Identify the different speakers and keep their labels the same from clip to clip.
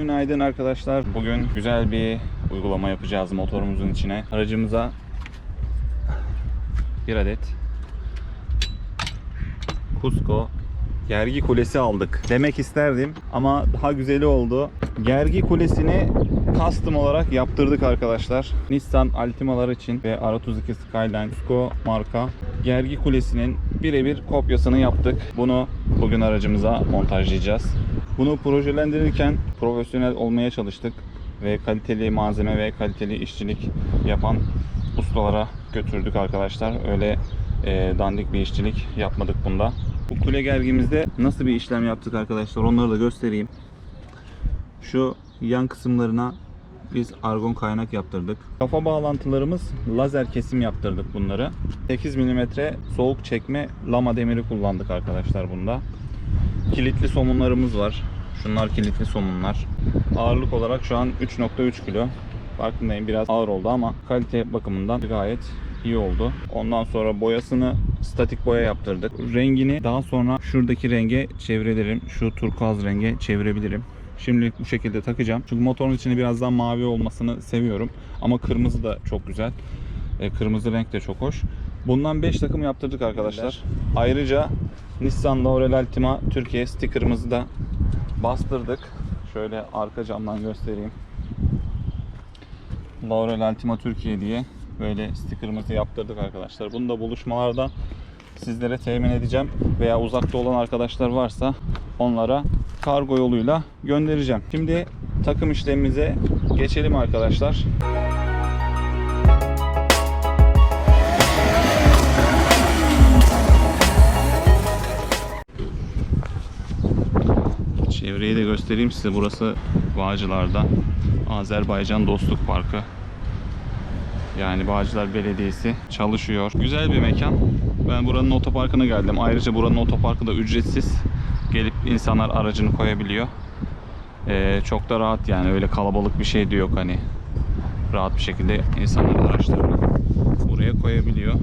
Speaker 1: Günaydın arkadaşlar. Bugün güzel bir uygulama yapacağız motorumuzun içine. Aracımıza bir adet Cusco gergi kulesi aldık. Demek isterdim ama daha güzeli oldu. Gergi kulesini custom olarak yaptırdık arkadaşlar. Nissan Altima'lar için ve R32 Skyline Cusco marka gergi kulesinin birebir kopyasını yaptık. Bunu bugün aracımıza montajlayacağız. Bunu projelendirirken profesyonel olmaya çalıştık ve kaliteli malzeme ve kaliteli işçilik yapan ustalara götürdük arkadaşlar. Öyle e, dandik bir işçilik yapmadık bunda. Bu kule gergimizde nasıl bir işlem yaptık arkadaşlar onları da göstereyim. Şu yan kısımlarına biz argon kaynak yaptırdık. Kafa bağlantılarımız lazer kesim yaptırdık bunları. 8 mm soğuk çekme lama demiri kullandık arkadaşlar bunda. Kilitli somunlarımız var. Şunlar kilitli somunlar. Ağırlık olarak şu an 3.3 kilo. Farkındayım biraz ağır oldu ama kalite bakımından gayet iyi oldu. Ondan sonra boyasını statik boya yaptırdık. Rengini daha sonra şuradaki renge çevirebilirim. Şu turkuaz renge çevirebilirim. Şimdilik bu şekilde takacağım. Çünkü motorun içinde biraz daha mavi olmasını seviyorum. Ama kırmızı da çok güzel. E, kırmızı renk de çok hoş. Bundan 5 takım yaptırdık arkadaşlar. Ayrıca Nissan Laurel Altima Türkiye sticker'ımızı da bastırdık. Şöyle arka camdan göstereyim. Laurel Altima Türkiye diye böyle sticker'ımızı yaptırdık arkadaşlar. Bunu da buluşmalarda sizlere temin edeceğim veya uzakta olan arkadaşlar varsa onlara kargo yoluyla göndereceğim. Şimdi takım işlemimize geçelim arkadaşlar. Çevreyi de göstereyim size. Burası Bağcılar'da Azerbaycan Dostluk Parkı. Yani Bağcılar Belediyesi çalışıyor. Güzel bir mekan. Ben buranın otoparkına geldim. Ayrıca buranın otoparkı da ücretsiz. Gelip insanlar aracını koyabiliyor. Ee, çok da rahat yani öyle kalabalık bir şey de yok hani. Rahat bir şekilde insanlar araçlarını buraya koyabiliyor.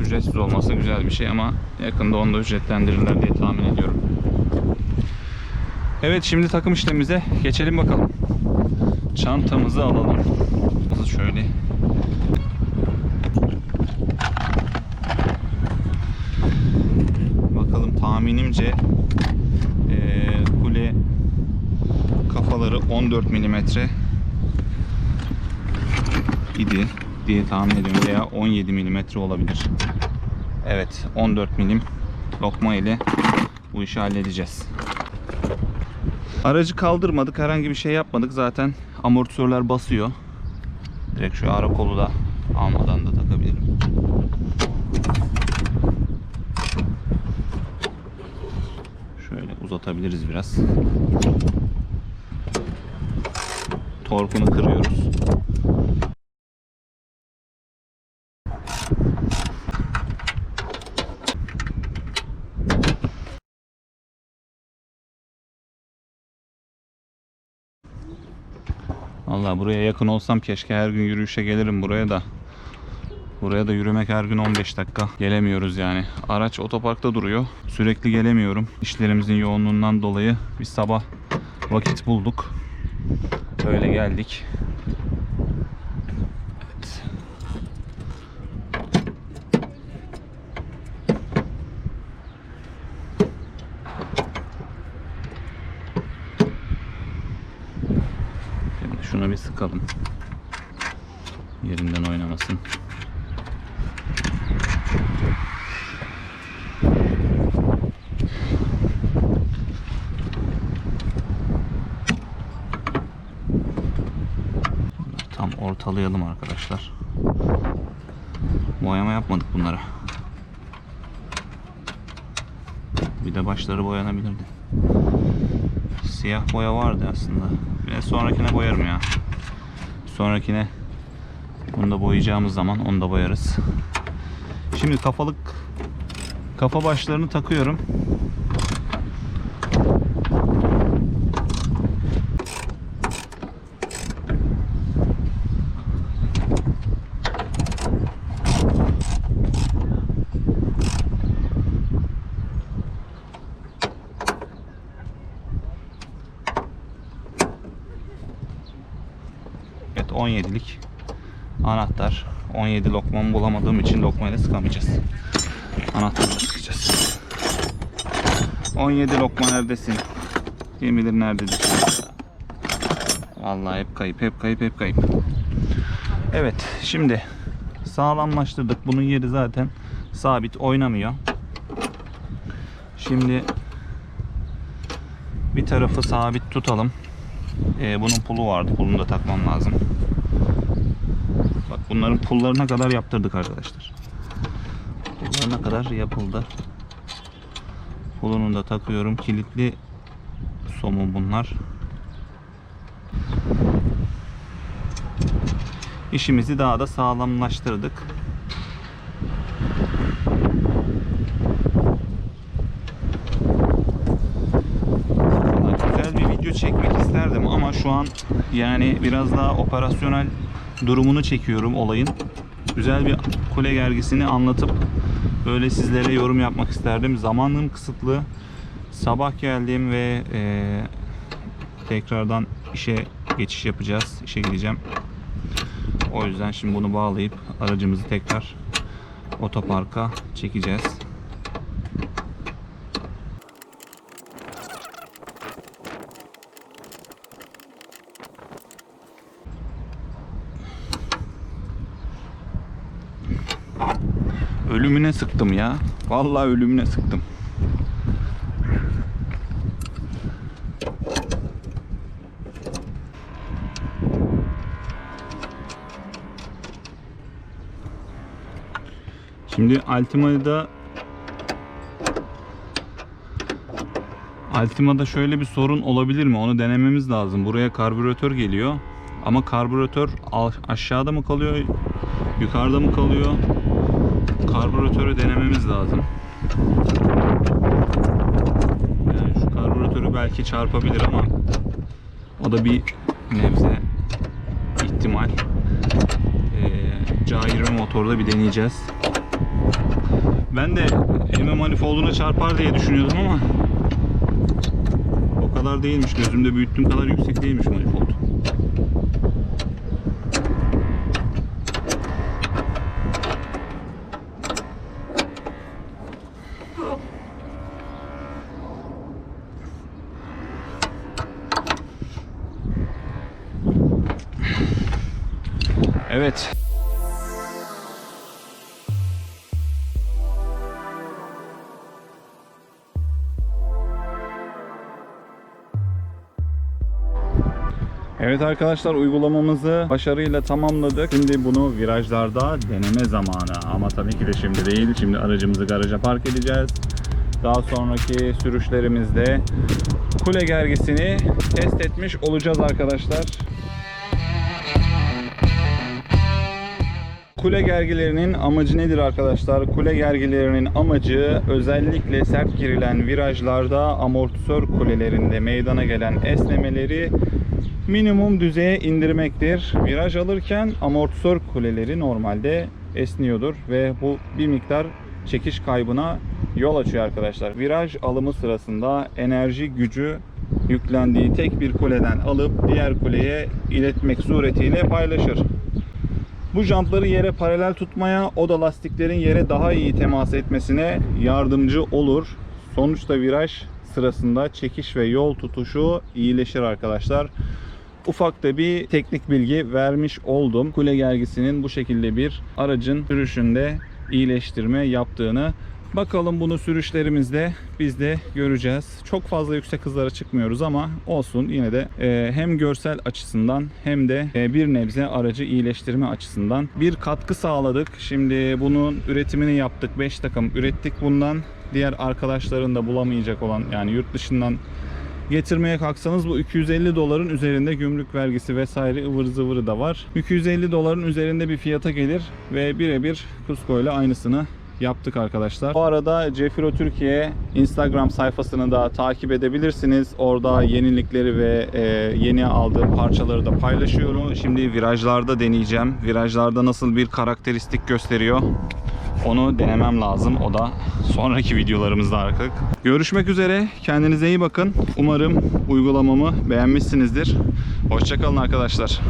Speaker 1: Ücretsiz olması güzel bir şey ama yakında onu da ücretlendirirler diye tahmin ediyorum. Evet şimdi takım işlemimize geçelim bakalım. Çantamızı alalım. Şöyle Bakalım tahminimce eee, kule kafaları 14 milimetre idi diye tahmin ediyorum veya 17 milimetre olabilir. Evet 14 milim lokma ile bu işi halledeceğiz. Aracı kaldırmadık herhangi bir şey yapmadık zaten amortisörler basıyor. Direkt şu ara kolu da almadan da takabilirim. Şöyle uzatabiliriz biraz. Torkunu kırıyoruz. Vallahi buraya yakın olsam keşke her gün yürüyüşe gelirim buraya da. Buraya da yürümek her gün 15 dakika. Gelemiyoruz yani. Araç otoparkta duruyor. Sürekli gelemiyorum. İşlerimizin yoğunluğundan dolayı biz sabah vakit bulduk. Böyle geldik. Evet. Şimdi şunu bir sıkalım. Yerinden oynamasın. Tam ortalayalım arkadaşlar. Boyama yapmadık bunlara. Bir de başları boyanabilirdi. Siyah boya vardı aslında. Bir sonrakine boyarım ya. Sonrakine bunu da boyayacağımız zaman onu da boyarız. Şimdi kafalık kafa başlarını takıyorum. 17'lik anahtar. 17 lokmamı bulamadığım için lokmayla sıkamayacağız. Anahtarla sıkacağız. 17 lokma neredesin? Kim bilir nerededir? Vallahi hep kayıp, hep kayıp, hep kayıp. Evet, şimdi sağlamlaştırdık. Bunun yeri zaten sabit oynamıyor. Şimdi bir tarafı sabit tutalım. Ee, bunun pulu vardı. Pulunu da takmam lazım. Bunların pullarına kadar yaptırdık arkadaşlar. Pullarına kadar yapıldı. Pulunu da takıyorum. Kilitli somun bunlar. İşimizi daha da sağlamlaştırdık. Güzel bir video çekmek isterdim ama şu an yani biraz daha operasyonel durumunu çekiyorum olayın. Güzel bir kule gergisini anlatıp böyle sizlere yorum yapmak isterdim. Zamanım kısıtlı. Sabah geldim ve eee, tekrardan işe geçiş yapacağız. İşe gideceğim. O yüzden şimdi bunu bağlayıp aracımızı tekrar otoparka çekeceğiz. Ölümüne sıktım ya. Vallahi ölümüne sıktım. Şimdi Altima'da Altima'da şöyle bir sorun olabilir mi? Onu denememiz lazım. Buraya karbüratör geliyor. Ama karbüratör aşağıda mı kalıyor? Yukarıda mı kalıyor? Karbüratörü denememiz lazım. Yani şu karbüratörü belki çarpabilir ama o da bir nebze ihtimal. Ee, Ca20 motorda bir deneyeceğiz. Ben de elime manifolduna çarpar diye düşünüyordum ama o kadar değilmiş. Gözümde büyüttüğüm kadar yüksek değilmiş manifold. Evet. Evet arkadaşlar uygulamamızı başarıyla tamamladık. Şimdi bunu virajlarda deneme zamanı. Ama tabii ki de şimdi değil. Şimdi aracımızı garaja park edeceğiz. Daha sonraki sürüşlerimizde kule gergisini test etmiş olacağız arkadaşlar. Kule gergilerinin amacı nedir arkadaşlar? Kule gergilerinin amacı özellikle sert girilen virajlarda amortisör kulelerinde meydana gelen esnemeleri minimum düzeye indirmektir. Viraj alırken amortisör kuleleri normalde esniyordur ve bu bir miktar çekiş kaybına yol açıyor arkadaşlar. Viraj alımı sırasında enerji gücü yüklendiği tek bir kuleden alıp diğer kuleye iletmek suretiyle paylaşır. Bu jantları yere paralel tutmaya, o da lastiklerin yere daha iyi temas etmesine yardımcı olur. Sonuçta viraj sırasında çekiş ve yol tutuşu iyileşir arkadaşlar. Ufak da bir teknik bilgi vermiş oldum. Kule gergisinin bu şekilde bir aracın sürüşünde iyileştirme yaptığını Bakalım bunu sürüşlerimizde biz de göreceğiz. Çok fazla yüksek hızlara çıkmıyoruz ama olsun yine de e, hem görsel açısından hem de e, bir nebze aracı iyileştirme açısından bir katkı sağladık. Şimdi bunun üretimini yaptık. 5 takım ürettik bundan. Diğer arkadaşların da bulamayacak olan yani yurt dışından getirmeye kalksanız bu 250 doların üzerinde gümrük vergisi vesaire ıvır zıvırı da var. 250 doların üzerinde bir fiyata gelir ve birebir Cusco ile aynısını yaptık arkadaşlar. Bu arada Cefiro Türkiye Instagram sayfasını da takip edebilirsiniz. Orada yenilikleri ve e, yeni aldığım parçaları da paylaşıyorum. Şimdi virajlarda deneyeceğim. Virajlarda nasıl bir karakteristik gösteriyor. Onu denemem lazım. O da sonraki videolarımızda artık. Görüşmek üzere. Kendinize iyi bakın. Umarım uygulamamı beğenmişsinizdir. Hoşçakalın arkadaşlar.